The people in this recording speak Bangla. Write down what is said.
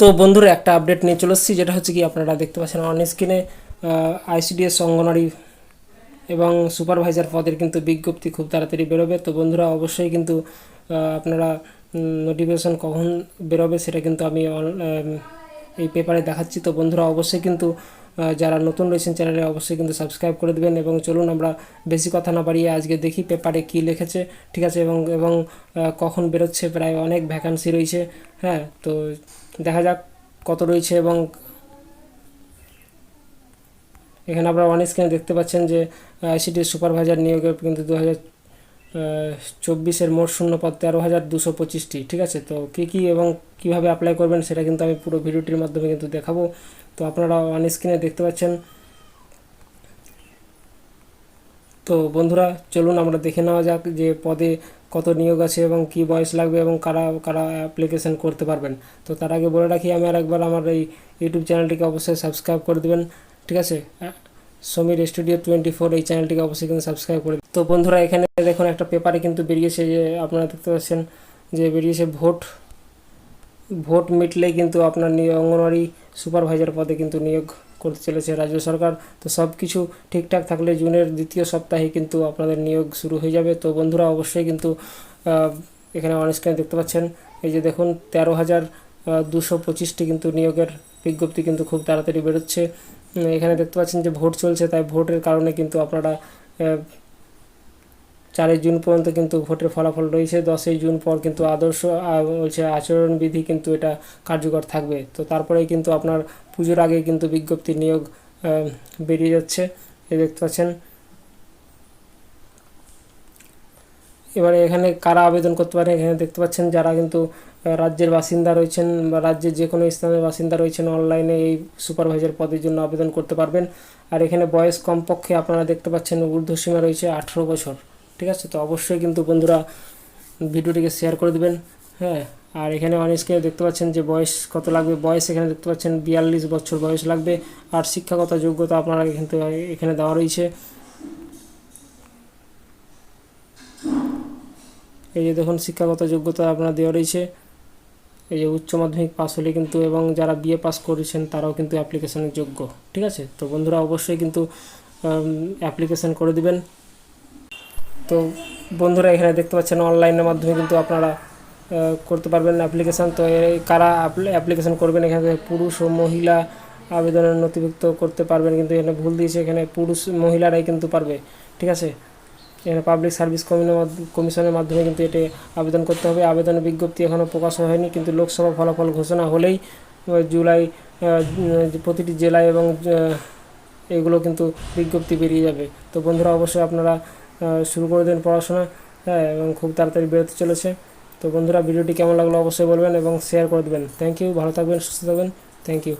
তো বন্ধুরা, একটা আপডেট নিয়ে চলে এসেছি, যেটা হচ্ছে কি আপনারা দেখতে পাচ্ছেন অন স্ক্রিনে আইসিডিএস অঙ্গনারী এবং সুপারভাইজার পদের কিন্তু বিজ্ঞপ্তি খুব তাড়াতাড়ি বেরোবে। তো বন্ধুরা, অবশ্যই কিন্তু আপনারা নোটিফিকেশন কখন বেরোবে সেটা কিন্তু আমি এই পেপারে দেখাচ্ছি। তো বন্ধুরা, অবশ্যই কিন্তু যারা নতুন রয়েছেন চ্যানেলে অবশ্যই কিন্তু সাবস্ক্রাইব করে দেবেন এবং চলুন আমরা বেশি কথা না বাড়িয়ে আজকে দেখি পেপারে কী লিখেছে, ঠিক আছে? এবং এবং কখন বেরোচ্ছে, প্রায় অনেক ভ্যাকান্সি রয়েছে হ্যাঁ? তো দেখা যাক কত রয়েছে এবং এখানে আপনারা অন স্ক্রিনে দেখতে পাচ্ছেন যে আইসিটি সুপারভাইজার নিয়োগের কিন্তু দু হাজার চব্বিশের মোট শূন্য পদ তেরো হাজার দুশো পঁচিশটি, ঠিক আছে? তো কী কী এবং কীভাবে অ্যাপ্লাই করবেন সেটা কিন্তু আমি পুরো ভিডিওটির মাধ্যমে কিন্তু দেখাবো। তো আপনারা অন স্ক্রিনে দেখতে পাচ্ছেন। তো বন্ধুরা, চলুন আমরা দেখে নেওয়া যাক যে পদে কত নিয়োগ আছে এবং কি বয়স লাগবে এবং কারা কারা অ্যাপ্লিকেশন করতে পারবেন। তো তার আগে বলে রাখি আমি আর একবার আমার এই ইউটিউব চ্যানেলটিকে অবশ্যই সাবস্ক্রাইব করে দেবেন ঠিক আছে? আহ, সমীর স্টুডিও টোয়েন্টি ফোর এই চ্যানেলটিকে অবশ্যই কিন্তু সাবস্ক্রাইব করে। তো বন্ধুরা এখানে দেখুন একটা পেপারে কিন্তু বেরিয়েছে যে আপনারা দেখতে পাচ্ছেন যে বেরিয়েছে ভোট। ভোট মিটলেই কিন্তু আপনার অঙ্গনওয়াড়ি সুপারভাইজার পদে কিন্তু নিয়োগ করতে চলেছে রাজ্য সরকার। তো সব কিছু ঠিকঠাক থাকলে জুনের দ্বিতীয় সপ্তাহে কিন্তু আপনাদের নিয়োগ শুরু হয়ে যাবে। তো বন্ধুরা, অবশ্যই কিন্তু এখানে অনস্ক্রিনে দেখতে পাচ্ছেন। এই যে দেখুন, তেরো হাজার দুশো পঁচিশটি কিন্তু নিয়োগের বিজ্ঞপ্তি কিন্তু খুব তাড়াতাড়ি বেরোচ্ছে। এখানে দেখতে পাচ্ছেন যে ভোট চলছে, তাই ভোটের কারণে কিন্তু আপনারা চারই জুন পর্যন্ত কিন্তু ভোটের ফলাফল রয়েছে, দশই জুন পর কিন্তু আদর্শ হচ্ছে আচরণবিধি কিন্তু এটা কার্যকর থাকবে। তো তারপরেই কিন্তু আপনার পুজোর আগে কিন্তু বিজ্ঞপ্তি নিয়োগ বেরিয়ে যাচ্ছে, এ দেখতে পাচ্ছেন। এবারে এখানে কারা আবেদন করতে পারে এখানে দেখতে পাচ্ছেন যারা কিন্তু রাজ্যের বাসিন্দা রয়েছেন বা রাজ্যের যে কোনো স্থানের বাসিন্দা রয়েছেন, অনলাইনে এই সুপারভাইজার পদের জন্য আবেদন করতে পারবেন। আর এখানে বয়স কমপক্ষে আপনারা দেখতে পাচ্ছেন ঊর্ধ্বসীমা রয়েছে আঠেরো বছর। ঠিক আছে? তো অবশ্যই কিন্তু বন্ধুরা ভিডিওটিকে শেয়ার করে দেবেন হ্যাঁ? আর এখানে অন স্ক্রিনে দেখতে পাচ্ছেন যে বয়স কত লাগবে? বয়স এখানে দেখতে পাচ্ছেন বিয়াল্লিশ বছর বয়স লাগবে। আর শিক্ষাগত যোগ্যতা আপনারা কিন্তু এখানে দেওয়া রয়েছে। এই যে দেখুন, শিক্ষাগত যোগ্যতা আপনার দেওয়া রয়েছে। এই যে উচ্চ মাধ্যমিক পাস হলে কিন্তু এবং যারা বিএ পাস করেছেন তারাও কিন্তু অ্যাপ্লিকেশনের যোগ্য, ঠিক আছে? তো বন্ধুরা অবশ্যই কিন্তু অ্যাপ্লিকেশন করে দিবেন। তো বন্ধুরা এখানে দেখতে পাচ্ছেন অনলাইনের মাধ্যমে কিন্তু আপনারা করতে পারবেন অ্যাপ্লিকেশান তো কারা অ্যাপ্লিকেশান করবেন এখানে, পুরুষ ও মহিলা আবেদনের নথিভুক্ত করতে পারবেন কিন্তু এখানে ভুল দিয়েছে, এখানে পুরুষ মহিলারাই কিন্তু পারবে, ঠিক আছে? এখানে পাবলিক সার্ভিস কমিশনের মাধ্যমে কিন্তু এটি আবেদন করতে হবে। আবেদনের বিজ্ঞপ্তি এখনও প্রকাশ হয়নি, কিন্তু লোকসভা ফলাফল ঘোষণা হলেই জুলাই প্রতিটি জেলায় এবং এগুলো কিন্তু বিজ্ঞপ্তি বেরিয়ে যাবে। তো বন্ধুরা, অবশ্যই আপনারা শুরু করে দেন পড়াশোনা। হ্যাঁ এবং খুব তাড়াতাড়ি বেরোতে চলেছে। তো বন্ধুরা, ভিডিওটি কেমন লাগল অবশ্যই বলবেন এবং শেয়ার করে দেবেন। থ্যাংক ইউ ভালো থাকবেন, সুস্থ থাকবেন। Thank you